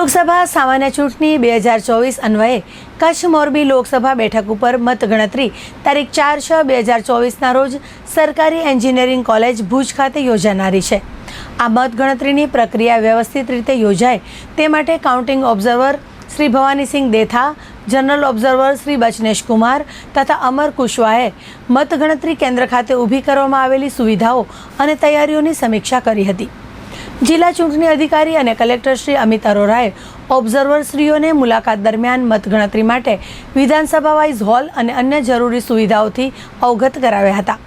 લોકસભા સામાન્ય ચૂંટણી બે હજાર ચોવીસ અન્વયે કચ્છ મોરબી લોકસભા બેઠક ઉપર મતગણતરી તારીખ ચાર છ બે હજાર ચોવીસના રોજ સરકારી એન્જિનિયરિંગ કોલેજ ભુજ ખાતે યોજાનારી છે. આ મતગણતરીની પ્રક્રિયા વ્યવસ્થિત રીતે યોજાય તે માટે counting observer Shri Bhavanisinh Detha, general observer Shri Bachnesh Kumar તથા અમર કુશવાહે મતગણતરી કેન્દ્ર ખાતે ઊભી કરવામાં આવેલી સુવિધાઓ અને તૈયારીઓની સમીક્ષા કરી હતી. જિલ્લા ચૂંટણી અધિકારી અને કલેક્ટર શ્રી અમિત અરોરાએ ઓબ્ઝર્વરશ્રીઓને મુલાકાત દરમિયાન મતગણતરી માટે વિધાનસભા વાઇઝ હોલ અને અન્ય જરૂરી સુવિધાઓથી અવગત કરાવ્યા હતા.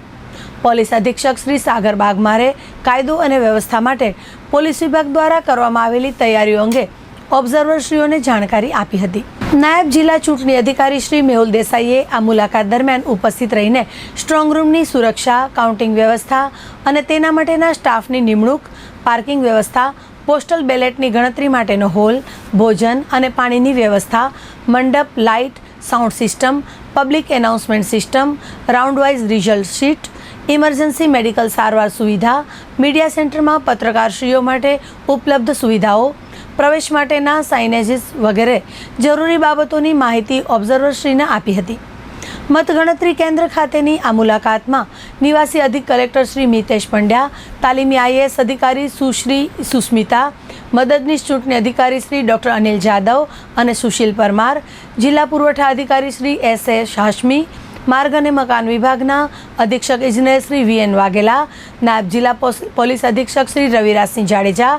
પોલીસ અધિક્ષક શ્રી સાગર બાગમારે કાયદો અને વ્યવસ્થા માટે પોલીસ વિભાગ દ્વારા કરવામાં આવેલી તૈયારીઓ અંગે ઓબ્ઝર્વરશ્રીઓને જાણકારી આપી હતી. નાયબ જિલ્લા ચૂંટણી અધિકારી શ્રી મેહુલ દેસાઈએ આ મુલાકાત દરમિયાન ઉપસ્થિત રહીને સ્ટ્રોંગ રૂમની સુરક્ષા, કાઉન્ટિંગ વ્યવસ્થા અને તેના માટેના સ્ટાફની નિમણૂક, પાર્કિંગ વ્યવસ્થા, પોસ્ટલ બેલેટની ગણતરી માટેનો હોલ, ભોજન અને પાણીની વ્યવસ્થા, મંડપ, light, sound system, public announcement system round wise result sheet emergency medical સારવાર સુવિધા, મીડિયા સેન્ટરમાં પત્રકારશ્રીઓ માટે ઉપલબ્ધ સુવિધાઓ, પ્રવેશ માટેના સાઇનેજીસ વગેરે જરૂરી બાબતોની માહિતી ઓબ્ઝર્વરશ્રીને આપી હતી. મતગણતરી કેન્દ્ર ખાતેની આ મુલાકાતમાં નિવાસી અધિક કલેક્ટર શ્રી મિતેશ પંડ્યા, તાલીમી આઈએએસ અધિકારી સુશ્રી સુસ્મિતા, મદદનીશ ચૂંટણી અધિકારી શ્રી ડૉક્ટર અનિલ જાદવ અને સુશીલ પરમાર, જિલ્લા પુરવઠા અધિકારી શ્રી એસ એસ હાશમી માર્ગ અને મકાન વિભાગના અધિક્ષક ઇજનેર શ્રી વી એન વાઘેલા, નાયબ જિલ્લા પોલીસ અધિક્ષક શ્રી રવિરાજસિંહ જાડેજા,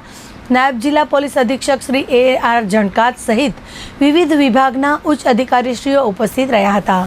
નાયબ જિલ્લા પોલીસ અધિક્ષક શ્રી એ આર જણકાત સહિત વિવિધ વિભાગના ઉચ્ચ અધિકારીશ્રીઓ ઉપસ્થિત રહ્યા હતા.